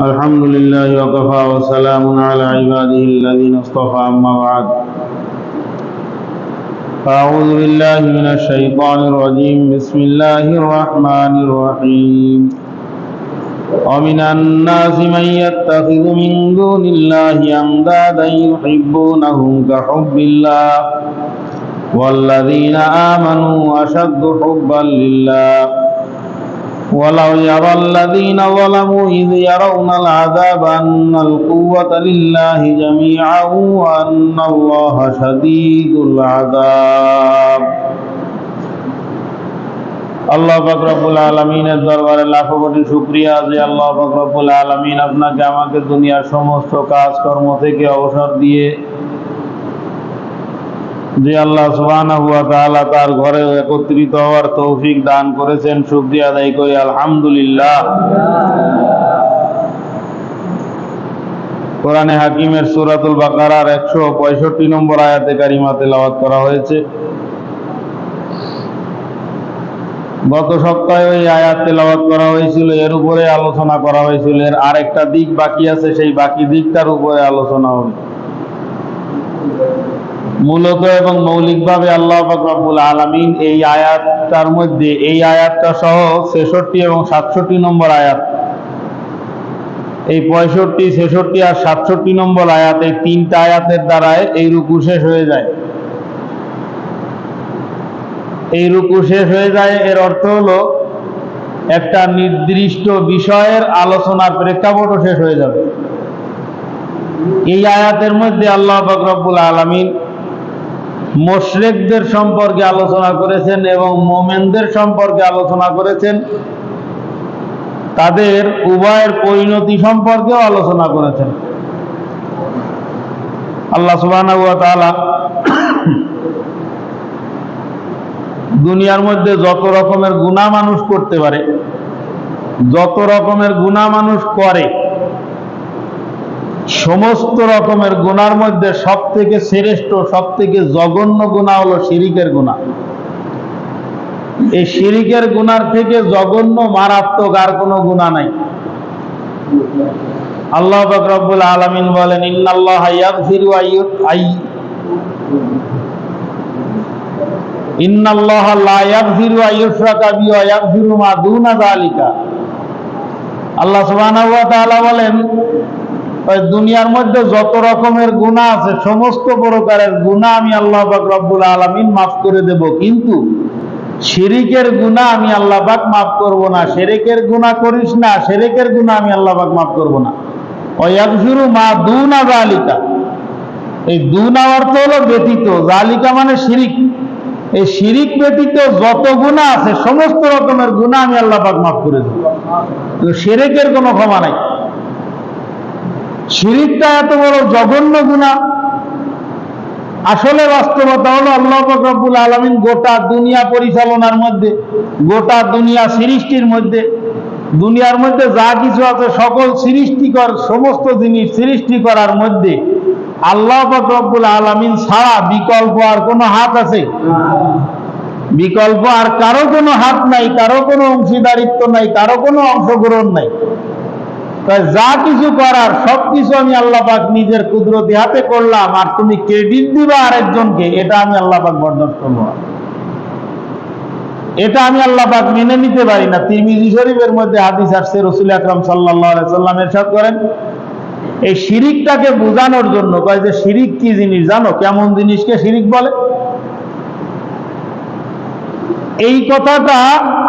الحمد لله وكفى وسلام على عباده الذين اصطفى أما بعد أعوذ بالله من الشيطان الرجيم بسم الله الرحمن الرحيم ومن الناس من يتخذ من دون الله أندادا يحبونهم كحب الله والذين آمنوا أشد حبا لله ولو يرى الذين ظلموا إذ يرون العذاب أن القوة لله جميعا وأن الله شديد العذاب আল্লাহ ফাকরাবুল আলমিনের দরবারে লাখো কোটি শুক্রিয়া যে আল্লাহ ফাকরাবুল আলমিন আপনাকে আমাকে দুনিয়ার সমস্ত কাজকর্ম থেকে অবসর দিয়ে যে আল্লাহ তাআলা তার ঘরে একত্রিত হওয়ার তৌফিক দান করেছেন শুকরিয়া আদায় করি, আলহামদুলিল্লাহ। কোরআনে হাকিমের সূরাতুল বাকারার 165 নম্বর আয়াতে কারিমা তেলাওয়াত করা হয়েছে। গত সপ্তাহে ওই আয়াত তেলাওয়াত করা হয়েছিল, এর উপরে আলোচনা করা হয়েছিল। এর আরেকটা দিক বাকি আছে, সেই বাকি দিকটার উপরে আলোচনা হবে। মূলত এবং মৌলিকভাবে আল্লাহ রব্বুল আলমিন এই আয়াতটার মধ্যে, এই আয়াতটা সহ ছেষট্টি এবং সাতষট্টি নম্বর আয়াত। এই পঁয়ষট্টি, ছেষট্টি আর সাতষট্টি নম্বর আয়াত এই তিনটা আয়াতের দ্বারায় এই রুকু শেষ হয়ে যায়। এই রুকু শেষ হয়ে যায় এর অর্থ হলো একটা নির্দিষ্ট বিষয়ের আলোচনার প্রেক্ষাপটও শেষ হয়ে যাবে। এই আয়াতের মধ্যে আল্লাহ রব্বুল আলমিন মোশরেকদের সম্পর্কে আলোচনা করেছেন এবং মোমেনদের সম্পর্কে আলোচনা করেছেন। তাদের উভয়ের পরিণতি সম্পর্কেও আলোচনা করেছেন। আল্লাহ সুবাহ দুনিয়ার মধ্যে যত রকমের গুণা মানুষ করতে পারে, যত রকমের গুণা মানুষ করে সমস্ত রকমের গুণার মধ্যে সব থেকে শ্রেষ্ঠ সব থেকে জঘন্য গুণা হলো শিরিকের গুণা। এই শিরিকের গুণার থেকে জঘন্য মারাত্মক আর কোনো গুণা নাই। আল্লাহ রব্বুল আলমিন বলেন, ইন্নাল্লাহ আল্লাহ বলেন দুনিয়ার মধ্যে যত রকমের গুণা আছে, সমস্ত প্রকারের গুণা আমি আল্লাহ রব্বুল আলমিন মাফ করে দেব। কিন্তু শিরিকের গুণা আমি আল্লাহ পাক মাফ করব না সেরেকের গুণা করিস না সেরেকের গুণা আমি আল্লাহ পাক মাফ করব না। ওয়াকফিরু মা জালিকা এই অর্থ হলো ব্যতীত জালিকা মানে শিরিক। এই শিরিক ব্যতীত যত গুণা আছে, সমস্ত রকমের গুণা আমি আল্লাহ মাফ করে দেব। তো সেরেকের কোনো ক্ষমা নাই। শিরিকটা এত বড় জঘন্য গুণা। আসলে বাস্তবতা হলো আল্লাহ রব্বুল আলমিন গোটা দুনিয়া পরিচালনার মধ্যে, গোটা দুনিয়া সৃষ্টির মধ্যে, দুনিয়ার মধ্যে যা কিছু আছে সকল সৃষ্টিকর সমস্ত জিনিস সৃষ্টি করার মধ্যে আল্লাহ রব্বুল আলমিন ছাড়া বিকল্প আর কোনো হাত আছে? বিকল্প আর কারও কোনো হাত নাই, কারও কোনো অংশীদারিত্ব নাই, কারও কোনো অংশগ্রহণ নাই। তাই যা কিছু করার, সব কিছু আমি আল্লাপাক নিজের কুদরতি হাতে করলাম, আর তুমি ক্রেডিট দিবা আরেকজনকে, এটা আমি আল্লাহ পাক বরদাস্ত করব। এটা আমি আল্লাহ পাক মেনে নিতে পারি না। তিরমিজি শরীফের মধ্যে হাদিস আসছে, রসুল আকরম সাল্লাহ সাল্লাম এরশাদ করেন, এই শিরিকটাকে বোঝানোর জন্য কয় যে শিরিক কি জিনিস জানো? কেমন জিনিসকে শিরিক বলে? এই কথাটা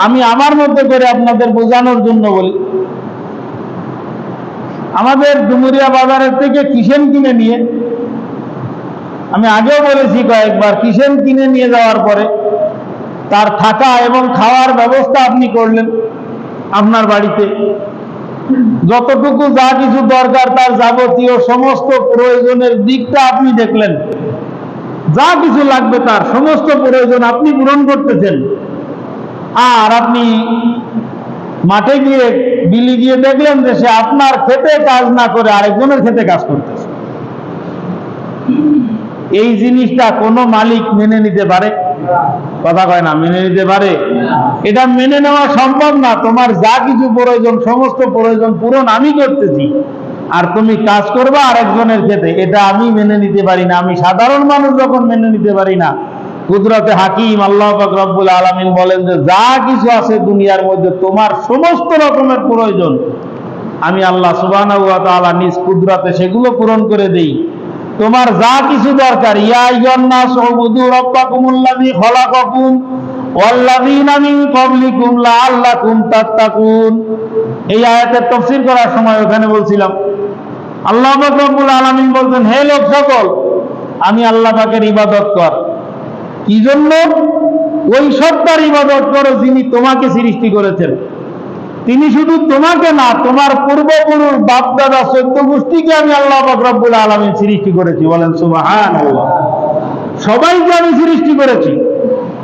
আমি আমার মধ্যে করে আপনাদের বোঝানোর জন্য বলি। আমাদের ডুমুরিয়া বাজারের থেকে কিসেন কিনে নিয়ে, আমি আগেও বলেছি কয়েকবার কিসেন কিনে নিয়ে যাওয়ার পরে তার থাকা এবং খাওয়ার ব্যবস্থা আপনি করলেন আপনার বাড়িতে। যতটুকু যা কিছু দরকার তার যাবতীয় সমস্ত প্রয়োজনের দিকটা আপনি দেখলেন। যা কিছু লাগবে তার সমস্ত প্রয়োজন আপনি পূরণ করতেছেন। আর আপনি মাঠে গিয়ে বিলি গিয়ে দেখলেন যে সে আপনার খেতে কাজ না করে আরেকজনের খেতে কাজ করতেছে। এই জিনিসটা কোনো মালিক মেনে নিতে পারে? কথা কয় না, মেনে নিতে পারে। এটা মেনে নেওয়া সম্ভব না। তোমার যা কিছু প্রয়োজন, সমস্ত প্রয়োজন পূরণ আমি করতেছি। আর তুমি কাজ করবা আরেকজনের ক্ষেত্রে এটা আমি মেনে নিতে পারি না। আমি সাধারণ মানুষ যখন মেনে নিতে পারি না কুদরতে হাকিম আল্লাহ রব্বুল আলামিন বলেন যে যা কিছু আছে দুনিয়ার মধ্যে তোমার সমস্ত রকমের প্রয়োজন। আমি আল্লাহ তাআলা নিজ কুদরতে সেগুলো পূরণ করে দেই। তোমার যা কিছু দরকার এই আয়াতের তাফসীর করার সময় ওখানে বলছিলাম, আল্লাহ রব্বুল আলামিন বলতেন হে লোক সকল, আমি আল্লাহ পাকের ইবাদত কর। কি জন্য ওই সত্তার ইবাদত করো যিনি তোমাকে সৃষ্টি করেছেন। তিনি শুধু তোমাকে না, তোমার পূর্বপুরুষ, বাপদাদা চোদ্দ গোষ্ঠীকে আমি আল্লাহ পাক রব্বুল আলামিন সৃষ্টি করেছি। বলেন সুবহান সবাইকে আমি সৃষ্টি করেছি।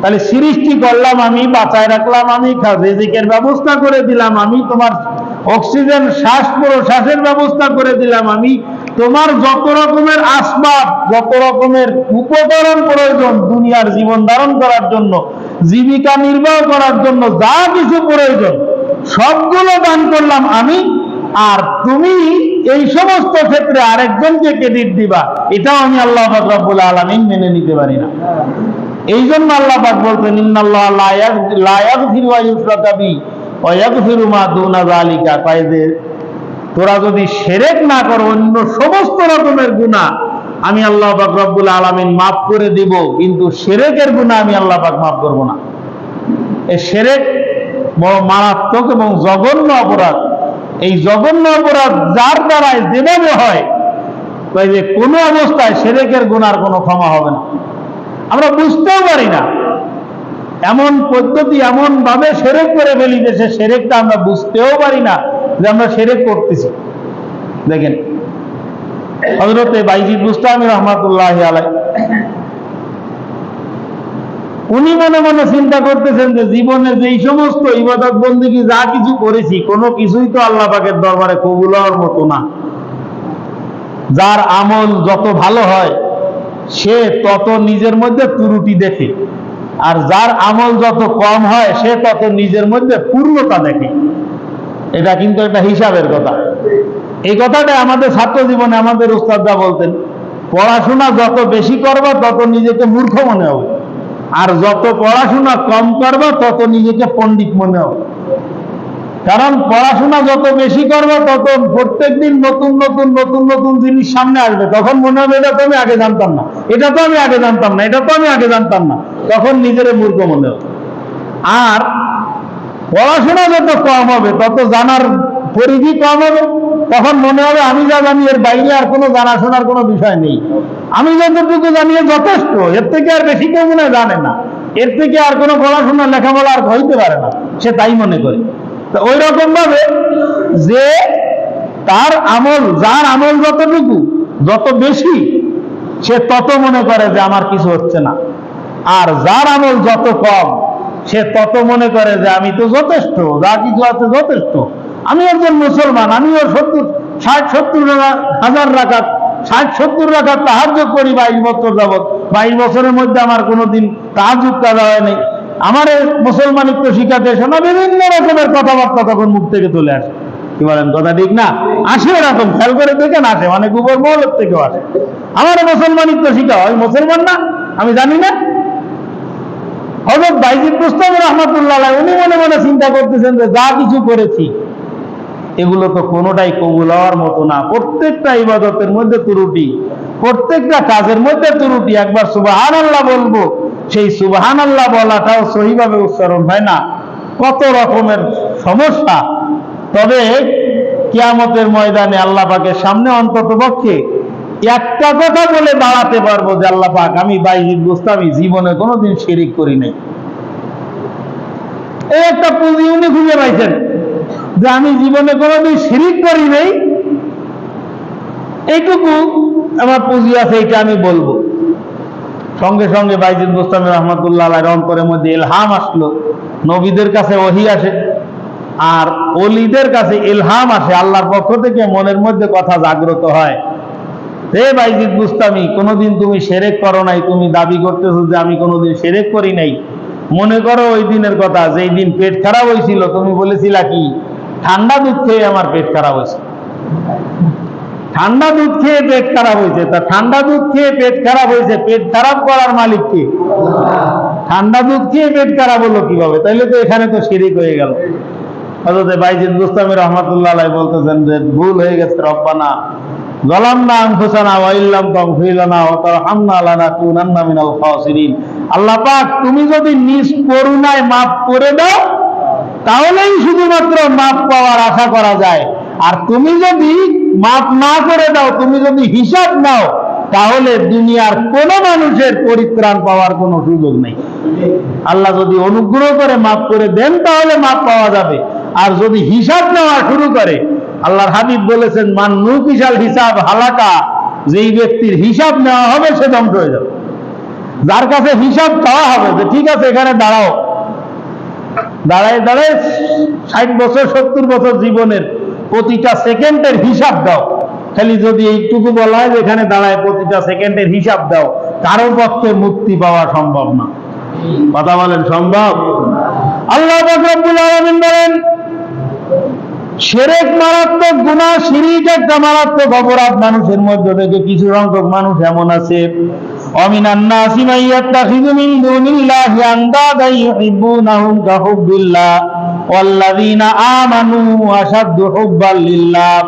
তাহলে সৃষ্টি করলাম আমি, বাঁচায় রাখলাম আমি রিজিকের ব্যবস্থা করে দিলাম আমি, তোমার অক্সিজেন শ্বাস প্রশ্বাসের ব্যবস্থা করে দিলাম আমি তোমার যত রকমের আসবাব, যত রকমের উপকরণ প্রয়োজন দুনিয়ার জীবন ধারণ করার জন্য, জীবিকা নির্বাহ করার জন্য যা কিছু প্রয়োজন, সবগুলো দান করলাম আমি, আর তুমি এই সমস্ত ক্ষেত্রে আরেকজনকে ক্রেডিট দিবা। এটাও আমি আল্লাহ রব্বুল আলামিন মেনে নিতে পারি না। এই জন্য আল্লাহ পাক বলছেন, ইন্নাল্লাহ লা ইয়াগ- লা ইয়াগফিরু আন ইউশরাকা বি ওয়া মা দুনা যালিকা। কয় তোরা যদি সেরেক না করো, অন্য সমস্ত রকমের গুনাহ আমি আল্লাহ পাক রব্বুল আলামিন মাফ করে দিব, কিন্তু সেরেকের গুনাহ আমি আল্লাহ পাক মাফ করব না। এই সেরেক বড় মারাত্মক এবং জঘন্য অপরাধ। এই জঘন্য অপরাধ যার দ্বারায় যেভাবে হয়, তাই যে কোনো অবস্থায় সেরেকের গুনার কোনো ক্ষমা হবে না। আমরা বুঝতেও পারি না এমন পদ্ধতি এমন ভাবে সেরেক করে ফেলি যে সে সেরেকটা আমরা বুঝতেও পারি না যে আমরা সেরেক করতেছি। দেখেন হজরতে বাইজিদ বুস্তামি রহমাতুল্লাহ আলাই উনি মনে মনে চিন্তা করতেছেন যে জীবনে যেই সমস্ত ইবাদত বন্দিগি যা কিছু করেছি, কোনো কিছুই তো আল্লাহ পাকের দরবারে কবুল হওয়ার মতো না। যার আমল যত ভালো হয়, সে তত নিজের মধ্যে ত্রুটি দেখে। আর যার আমল যত কম হয়, সে তত নিজের মধ্যে পূর্ণতা দেখে। এটা কিন্তু একটা হিসাবের কথা। এই কথাটা আমাদের ছাত্র জীবনে আমাদের উস্তাদরা বলতেন, পড়াশোনা যত বেশি করবা, তত নিজেকে মূর্খ মনে হবে। আর যত পড়াশোনা কম করবা, তত নিজেকে পণ্ডিত মনে হবে। কারণ পড়াশোনা যত বেশি করবে, তত প্রত্যেকদিন নতুন নতুন নতুন নতুন জিনিস সামনে আসবে। তখন মনে হবে, এটা তো আমি আগে জানতাম না। এটা তো আমি আগে জানতাম না। এটা তো আমি আগে জানতাম না। তখন নিজের মূর্খ মনে হবে। আর পড়াশোনা যত কম হবে, তত জানার পরিধি কম হবে। তখন মনে হবে, আমি যা জানি, এর বাইরে আর কোনো জানাশোনার কোনো বিষয় নেই। আমি যতটুকু জানি যথেষ্ট। এর থেকে আর বেশি কেউ মনে জানে না। এর থেকে আর কোনো পড়াশোনা, লেখাপড়া আর হইতে পারে না। সে তাই মনে করে। ওই রকম ভাবে যে তার আমল, যার আমল যতটুকু, যত বেশি, সে তত মনে করে যে আমার কিছু হচ্ছে না। আর যার আমল যত কম, সে তত মনে করে যে আমি তো যথেষ্ট, যা কিছু আছে যথেষ্ট। আমি একজন মুসলমান, আমিও সত্তর, ষাট, সত্তর হাজার রাখাত ষাট, সত্তর রাখাত তাহার্য করি বাইশ বছর যাবৎ। বাইশ বছরের মধ্যে আমার কোনোদিন তাহাজুদ কাজা হয় নাই আমার মুসলমানিত্ব শিখাতে না, বিভিন্ন রকমের কথাবার্তা তখন মুখ থেকে চলে আসে। কি বলেন, কথা ঠিক না? আসে এরকম খেয়াল করে দেখেন আসে, অনেক উপর মহলের থেকেও আসে। আমার মুসলমানিত্ব শিখা হয়, মুসলমান না? আমি জানি না। হজরত বাইজিদ মুস্তাম রহমতুল্লাহ উনি মনে মনে চিন্তা করতেছেন যে যা কিছু করেছি, এগুলো তো কোনোটাই কবুল হওয়ার মতো না। প্রত্যেকটা ইবাদতের মধ্যে ত্রুটি, প্রত্যেকটা কাজের মধ্যে ত্রুটি। একবার সুবাহান আল্লাহ বলব সেই সুবাহান আল্লাহ বলাটাও সহিভাবে উচ্চারণ হয় না। কত রকমের সমস্যা। তবে কিয়ামতের ময়দানে আল্লাহ সামনে অন্তত পক্ষে একটা কথা বলে দাঁড়াতে পারব যে আল্লাহ পাক আমি বাইজিদ গোস্তামি জীবনে কোনোদিন শিরিক করি নাই। এই একটা পুঁজি উনি খুঁজে পাইছেন যে আমি জীবনে কোনোদিন শিরিক করি নাই। এইটুকু আমার পুঁজি আছে এটা আমি বলব। সঙ্গে সঙ্গে বাইজিদ গোস্তামি রহমতুল্লাহ আলাইহির অন্তরের মধ্যে এলহাম আসলো। নবীদের কাছে ওহি আসে আর অলিদের কাছে এলহাম আসে। আল্লাহর পক্ষ থেকে মনের মধ্যে কথা জাগ্রত হয়। হে বাইজিদ বুস্তামি কোনোদিন তুমি সেরেক করো নাই, তুমি দাবি করতেছো যে আমি কোনোদিন সেরেক করি নাই। মনে করো ওই দিনের কথা, যেই দিন পেট খারাপ হয়েছিল, তুমি বলেছিলা কি, ঠান্ডা দুধ খেয়ে আমার পেট খারাপ হয়েছে। ঠান্ডা দুধ খেয়ে পেট খারাপ হয়েছে। তা ঠান্ডা দুধ খেয়ে পেট খারাপ হয়েছে, পেট খারাপ করার মালিক কে? ঠান্ডা দুধ খেয়ে পেট খারাপ হলো কীভাবে? তাইলে তো এখানে তো শিরিক হয়ে গেল। হযরত বাইজিদ বুস্তামি রহমাতুল্লাহ বলতেছেন যে, ভুল হয়ে গেছে রব্বানা। যালামনা আনফুসানা ওয়া ইল্লাম তাগফির লানা ওয়া তারহামনা লানাকুনান্না মিনাল খাসিরিন। আল্লাহ পাক, তুমি যদি নিজ করুণায় মাফ করে দাও, তাহলেই শুধুমাত্র মাপ পাওয়ার আশা করা যায়। আর তুমি যদি মাপ না করে দাও, তুমি যদি হিসাব নাও, তাহলে দুনিয়ার কোন মানুষের পরিত্রাণ পাওয়ার কোনো সুযোগ নেই। আল্লাহ যদি অনুগ্রহ করে মাফ করে দেন, তাহলে মাপ পাওয়া যাবে। আর যদি হিসাব নেওয়া শুরু করে, আল্লাহর হাবিব বলেছেন মান বিশাল হিসাব হালাকা, যেই ব্যক্তির হিসাব নেওয়া হবে, সে ধ্বংস হয়ে যাবে। যার কাছে হিসাব চাওয়া হবে, যে ঠিক আছে, এখানে দাঁড়াও। দাঁড়ায় দাঁড়ায় ষাট বছর, সত্তর বছর জীবনের প্রতিটা সেকেন্ডের হিসাব দাও। খালি যদি এইটুকু বলা হয় এখানে দাঁড়ায় প্রতিটা সেকেন্ডের হিসাব দাও, কারও পক্ষে মুক্তি পাওয়া সম্ভব না। কথা বলেন, সম্ভব? আল্লাহ রব্বুল আলামিন বলেন, সেরেক মারাত্মক গুণা একটা মারাত্মক অপরাধ মানুষের মধ্যে থেকে কিছু সংখ্যক মানুষ এমন আছে। ওয়াল্লাযীনা আমানু আশাদ্দু হুব্বাল লিল্লাহ।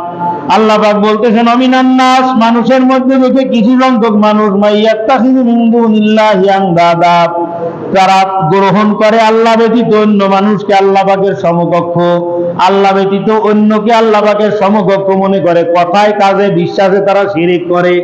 আল্লাহ পাক বলতেছেন, অমিনান নাস, মানুষের মধ্যে থেকে কিছু সংখ্যক মানুষ মাইয়াত্তাখিযু মিন দুনিল্লাহি আনদাদা। তারা গ্রহণ করে আল্লাহ ব্যতীত অন্য মানুষকে আল্লাহ পাকের সমকক্ষ, আল্লাহ ব্যতীত অন্যকে আল্লাহ পাকের সমকক্ষ মনে করে। কথায় কাজে বিশ্বাসে তারা শিরিক করে,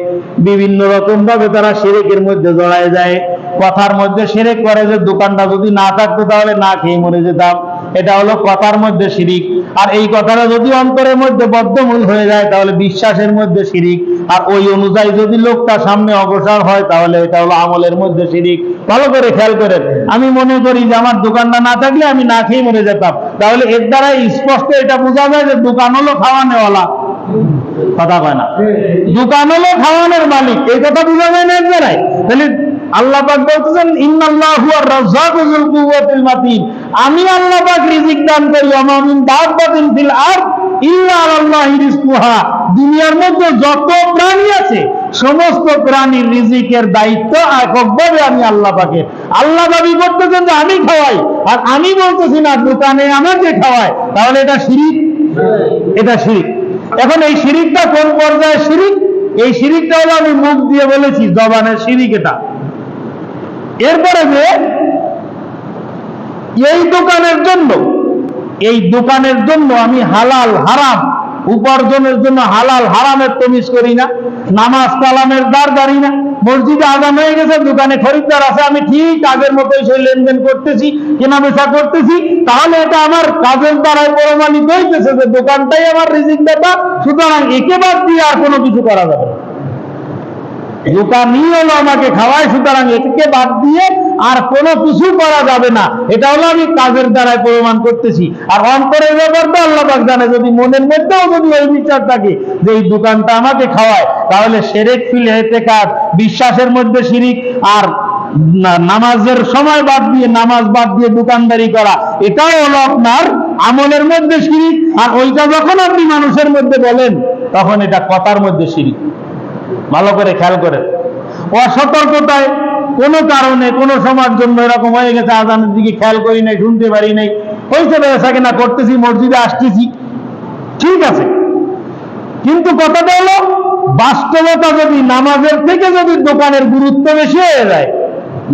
বিভিন্ন রকম ভাবে তারা শিরিকের মধ্যে জড়ায় যায়। কথার মধ্যে শিরিক করে যে দোকানটা যদি না থাকতো তাহলে না খেয়ে মরে যেতাম। এটা হলো কথার মধ্যে শিরিক। আর এই কথাটা যদি অন্তরের মধ্যে বদ্ধমূল হয়ে যায়, তাহলে বিশ্বাসের মধ্যে শিরিক। আর ওই অনুযায়ী যদি লোকটা সামনে অগ্রসর হয়, তাহলে এটা হলো আমলের মধ্যে শিরিক। ভালো করে খেয়াল করে। আমি মনে করি যে আমার দোকানটা না থাকলে আমি না খেয়ে মরে যেতাম। তাহলে এর দ্বারা স্পষ্ট এটা বোঝা যায় যে দোকান হলো খাওয়ানেওয়ালা। কথা কয় না। দোকান হলো খাওয়ানোর মালিক। এই কথা বোঝা যায় না এর দ্বারাই। তাহলে আল্লাহ পাক বলতেছেন, ইন্নাল্লাহু আর রাজ্জাকু যুল কুওয়াতিল মাতিন। আমি আল্লাহ পাক রিজিক দান করি মিন দাব্বাতিন ফিল আরদ ইল্লা রিজকুহা। দুনিয়ার মধ্যে যত প্রাণী আছে, সমস্ত প্রাণীর রিজিকের দায়িত্ব এককভাবে আমি আল্লাহ পাকের আল্লাহ দাবি করতেছেন যে, আমি খাওয়াই। আর আমি বলতেছি না, দোকানে আমাকে খাওয়ায়, তাহলে এটা শিরিক? এটা শিরিক। এখন এই শিরিকটা কোন পর্যায়ে শিরিক? এই শিরিকটা হলো আমি মুখ দিয়ে বলেছি, জবানের শিরিক এটা। এরপরে যে এই দোকানের জন্য, এই দোকানের জন্য আমি হালাল হারাম, উপার্জনের জন্য হালাল হারামের তমিজ করি না, নামাজ কালামের দ্বার দাঁড়ি না, মসজিদে আজান হয়ে গেছে, দোকানে খরিদ্দার আছে, আমি ঠিক আগের মতোই সেই লেনদেন করতেছি কেনা বেচা করতেছি, তাহলে এটা আমার কাজের দ্বারাই প্রমাণিত হইতেছে যে দোকানটাই আমার রিজিক দাতা সুতরাং একে বাদ দিয়ে আর কোনো কিছু করা যাবে না দোকানই হলো আমাকে খাওয়ায়, সুতরাং এটাকে বাদ দিয়ে আর কোনো কিছু করা যাবে না। এটা হলো আমি কাজের দ্বারাই প্রমাণ করতেছি। আর অন্তরের ব্যাপারটা আল্লাহ পাক জানে, যদি মনের মধ্যেও যদি ওই বিচার থাকে যে এই দোকানটা আমাকে খাওয়ায়, তাহলে সেরেক ফিল হেতে কাজ, বিশ্বাসের মধ্যে শিরিক, আর নামাজের সময় বাদ দিয়ে, নামাজ বাদ দিয়ে দোকানদারি করা, এটাও হলো আপনার আমলের মধ্যে শিরিক। আর ওইটা যখন আপনি মানুষের মধ্যে বলেন, তখন এটা কথার মধ্যে শিরিক। ভালো করে খেয়াল করেন অসতর্কতায় কোনো কারণে কোনো সময়ের জন্য এরকম হয়ে গেছে, আজানের দিকে খেয়াল করি নাই, শুনতে পারি নাই। হয়েছে বেসা কিনা করতেছি মসজিদে আসতেছি। ঠিক আছে। কিন্তু কথাটা হলো, বাস্তবতা যদি নামাজের থেকে যদি দোকানের গুরুত্ব বেশি হয়ে যায়,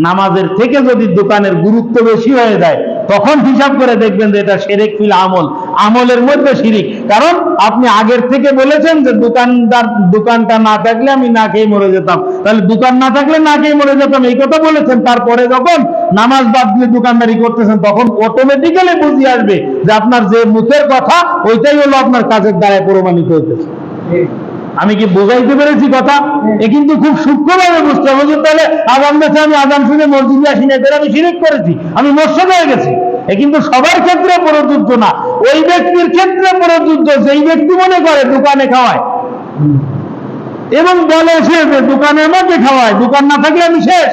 নামাজের থেকে যদি দোকানের গুরুত্ব বেশি হয়ে যায়, তখন হিসাব করে দেখবেন যে এটা সেরেক ফিল আমল। আমলের মধ্যে শিরিক। কারণ আপনি আগের থেকে বলেছেন যে দোকানদার, দোকানটা না থাকলে আমি না খেয়ে মরে যেতাম। তাহলে দোকান না থাকলে না খেয়ে মরে যেতাম, এই কথা বলেছেন। তারপরে যখন নামাজ বাদ দিয়ে দোকানদারি করতেছেন, তখন অটোমেটিক্যালি বুঝে আসবে যে আপনার যে মুখের কথা, ওইটাই হলো আপনার কাজের দ্বারা প্রমাণিত হইতেছে। আমি কি বোঝাইতে পেরেছি কথা? এ কিন্তু খুব সূক্ষ্মভাবে বুঝতে হবে। তাহলে আগাম দেশে আমি আগাম শুনে মসজিদে আসি না আমি শিরিক করেছি। আমি মোর্শেদ হয়ে গেছি। কিন্তু সবার ক্ষেত্রে প্রযোজ্য না। ওই ব্যক্তির ক্ষেত্রে প্রযোজ্য যেই ব্যক্তি মনে করে দোকানে খাওয়ায়। এবং বলে সে যে দোকানের মধ্যে খাওয়ায়, দোকান না থাকলে আমি শেষ।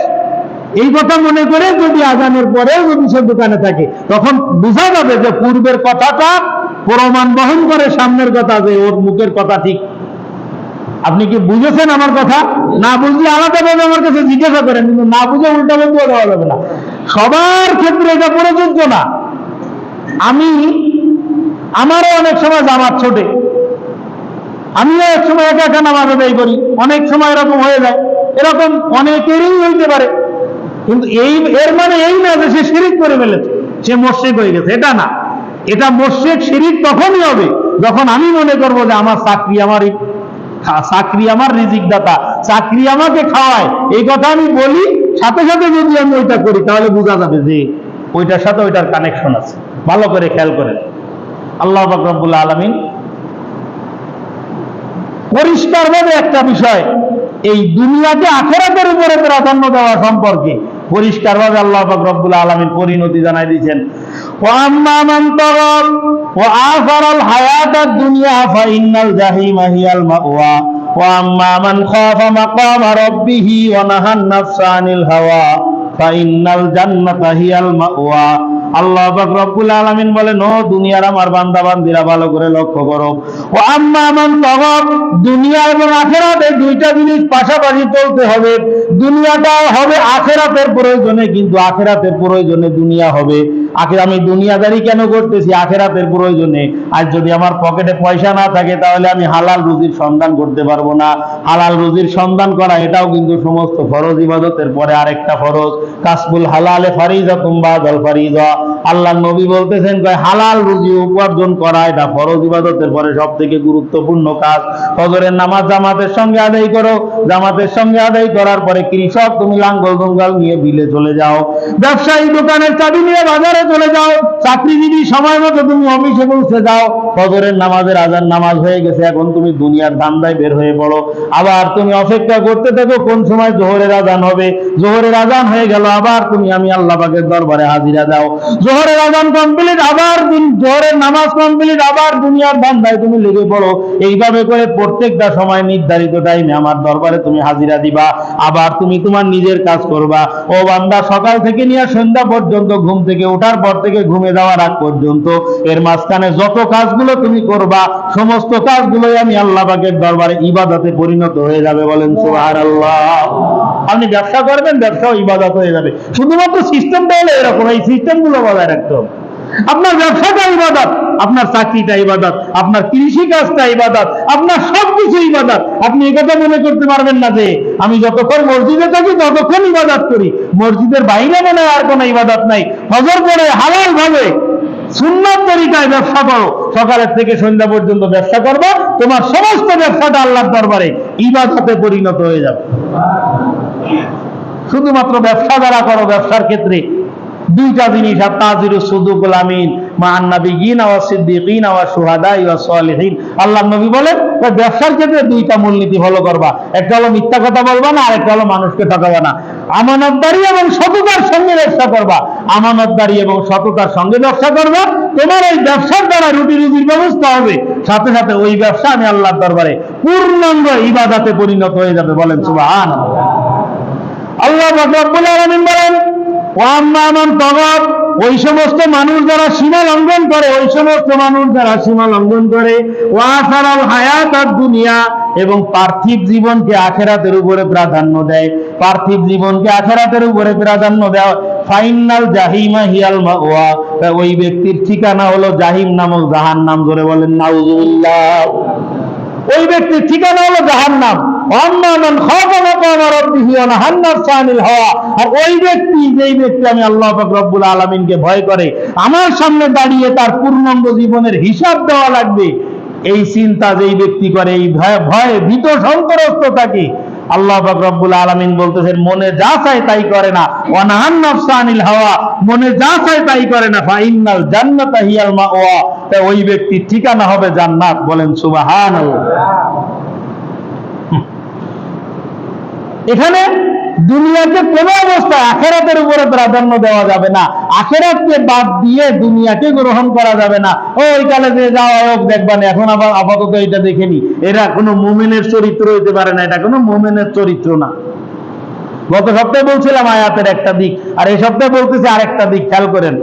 এই কথা মনে করে যদি আজানের পরেও যদি সে দোকানে থাকে, তখন বোঝা যাবে যে পূর্বের কথাটা প্রমাণ বহন করে সামনের কথা, যে ওর মুখের কথা ঠিক। আপনি কি বুঝেছেন আমার কথা? না বুঝলে আলাদাভাবে আমার কাছে জিজ্ঞাসা করেন, কিন্তু না বুঝে উল্টা বন্ধু দেওয়া যাবে না। সবার ক্ষেত্রে এটা প্রযোজ্য না। আমি, আমারও অনেক সময় জামাত ছোটে। আমিও এক সময় একা একা নামাজ আদায় করি। অনেক সময় এরকম হয়ে যায়। এরকম অনেকেরই হইতে পারে। কিন্তু এই, এর মানে এই না যে সে শিরিক করে ফেলেছে। সে মোর্শেক হয়ে গেছে। এটা না। এটা মোর্শেক শিরিক তখনই হবে যখন আমি মনে করব যে আমার চাকরি আমারই খা- চাকরি আমার রিজিক দাতা চাকরি আমাকে খাওয়ায়। এই কথা আমি বলি সাথে সাথে যদি আমি ওইটা করি, তাহলে বোঝা যাবে যে ওইটার সাথে ওইটার কানেকশন আছে। ভালো করে খেয়াল করেন। আল্লাহ রব্বুল্লাহ আলমিন পরিষ্কারভাবে একটা বিষয়, এই দুনিয়াকে আখেরাতের উপরে প্রাধান্য দেওয়া সম্পর্কে পরিষ্কারভাবে আল্লাহ পাক রব্বুল আলামিন পরিণতি জানাই দিয়েছেন। ওয়া আসারাল হায়াতাদ দুনিয়া, ফাইন্নাল জাহিমা হিয়াল মাওয়া। ও দুনিয়ার দুইটা জিনিস পাশাপাশি হবে। হবে আখেরাতের প্রয়োজনে কিন্তু আখেরাতের প্রয়োজনে দুনিয়া হবে। আখের আমি দুনিয়াদারি কেন করতেছি? আখেরাতের প্রয়োজনে। আজ যদি আমার পকেটে পয়সা না থাকে, তাহলে আমি হালাল রুজির সন্ধান করতে পারব না। হালাল রুজির সন্ধান করা, এটাও কিন্তু সমস্ত ফরজ ইবাদতের পরে আরেকটা ফরজ। কাসবুল হালালে ফারিজা তুম্বা দল ফারিজা। আল্লাহ নবী বলতেছেন, কয়, হালাল রুজি উপার্জন করা, এটা ফরজ ইবাদতের পরে সব থেকে গুরুত্বপূর্ণ কাজ। ফজরের নামাজ জামাতের সঙ্গে আদায় করো। জামাতের সঙ্গে আদায় করার পরে কৃষক, তুমি লাঙ্গল দঙ্গাল নিয়ে বিলে চলে যাও। ব্যবসায়ী দোকানের চাবি নিয়ে বাজারে চলে যাও, চাকরিজীবী সময় মতো তুমি অফিসে পৌঁছে যাও, ফজরের নামাজের আজান নামাজ হয়ে গেছে, এখন তুমি দুনিয়ার ধান্দায় বের হয়ে পড়ো। আবার তুমি অপেক্ষা করতে থাকো, কোন সময় জোহরের আজান হবে? জোহরের আজান হয়ে গেল, আবার তুমি আমি আল্লাহ পাকের দরবারে হাজিরা দাও। জোহরের আজান কমপ্লিট আবার জোহরের নামাজ কমপ্লিট আবার দুনিয়ার ধান্দায় তুমি লেগে পড়ো। এইভাবে করে প্রত্যেকটা সময় নির্ধারিত টাইমে আমার দরবারে তুমি হাজিরা দিবা। আবার তুমি তোমার নিজের কাজ করবা। ও বান্দা, সকাল থেকে নিয়ে সন্ধ্যা পর্যন্ত ঘুম থেকে ওঠার পর থেকে ঘুমে যাওয়ার আগ পর্যন্ত এর মাঝখানে যত কাজগুলো তুমি করবা, সমস্ত কাজগুলোই আমি আল্লাহ পাকের দরবারে ইবাদতে পরিণত হয়ে যাবে বলেন, সুবহানাল্লাহ। আপনি ব্যবসা করবেন, ব্যবসাও ইবাদত হয়ে যাবে। শুধুমাত্র সিস্টেমটা হলে এরকম, এই সিস্টেমগুলো বজায় রাখতে হবে। আপনার ব্যবসাটা ইবাদত, আপনার চাকরিটা ইবাদত, আপনার কৃষি কাজটা ইবাদত, আপনার সবকিছু ইবাদত। আপনি একথা মনে করতে পারবেন না যে আমি যতক্ষণ মসজিদে থাকি, ততক্ষণ ইবাদত করি। মসজিদের বাইরে মনে আর কোনো ইবাদত নাই। হজর পরে হালাল ভাবে সুন্নাত তরিকায় ব্যবসা করো। সকালের থেকে সন্ধ্যা পর্যন্ত ব্যবসা করব, তোমার সমস্ত ব্যবসাটা আল্লাহর দরবারে ইবাদতে পরিণত হয়ে যাবে। শুধুমাত্র ব্যবসা দ্বারা করো, ব্যবসার ক্ষেত্রে দুইটা জিনিস, আর সুদুকুল আমিন আল্লাহর নবী বলেন ব্যবসার ক্ষেত্রে দুইটা মূলনীতি ফলো করবা। একটা হলো মিথ্যা কথা বলবা না, আরেকটা হলো মানুষকে ঠকাবা না। আমানতদারি এবং সততার সঙ্গে ব্যবসা করবা। আমানতদারি এবং সততার সঙ্গে ব্যবসা করবা। তোমার এই ব্যবসার দ্বারা রুটি রুজির ব্যবস্থা হবে। সাথে সাথে ওই ব্যবসা আমি আল্লাহর দরবারে পূর্ণাঙ্গ ইবাদাতে পরিণত হয়ে যাবে বলেন সুবহানাল্লাহ। আল্লাহ বলেন ওই সমস্ত মানুষ যারা সীমা লঙ্ঘন করে, ওই সমস্ত মানুষ যারা সীমা লঙ্ঘন করে, ওয়াসারাল হায়াত আর দুনিয়া এবং পার্থিব জীবনকে আখেরাতের উপরে প্রাধান্য দেয়। পার্থিব জীবনকে আখেরাতের উপরে প্রাধান্য দেওয়া। ফাইনাল জাহিমা হিয়াল মাওয়া ওই ব্যক্তির ঠিকানা হলো জাহিম নামক জাহান্নাম ধরে বলেন, নাউজুবিল্লাহ। ওই ব্যক্তির ঠিকানা হলো জাহান্নাম। আর ওই ব্যক্তি, যেই ব্যক্তি আমি আল্লাহ রব্বুল আলমিনকে ভয় করে, আমার সামনে দাঁড়িয়ে তার পূর্ণাঙ্গ জীবনের হিসাব দেওয়া লাগবে। এই চিন্তা যেই ব্যক্তি করে, এই ভয়, ভয়ে ভীত সন্তরস্ত থাকে। আল্লাহ রব্বুল আলামিন বলতেছেন, মনে যা চায় তাই করে না। ওয়ানাহান নাফসা আনিল হাওয়া, মনে যা চায় তাই করে না। ফাইনাল জান্নাতা হিয়াল মাওয়া। তা ওই ব্যক্তির ঠিকানা হবে জান্নাত বলেন সুবহানাল্লাহ। এখানে দুনিয়াকে কোনো অবস্থায় আখেরাতের উপরে প্রাধান্য দেওয়া যাবে না। আখেরাতকে বাদ দিয়ে দুনিয়াকে গ্রহণ করা যাবে না। ও ওইখানে যে যাওয়া হোক, দেখবানি এখন আবার আপাতত এটা দেখেনি। এরা কোনো মুমিনের চরিত্র হইতে পারে না, এটা কোনো মুমিনের চরিত্র না। গত সপ্তাহে বলছিলাম আয়াতের একটা দিক, আর এই সপ্তাহে বলতেছি আরেকটা দিক, খেয়াল করেন।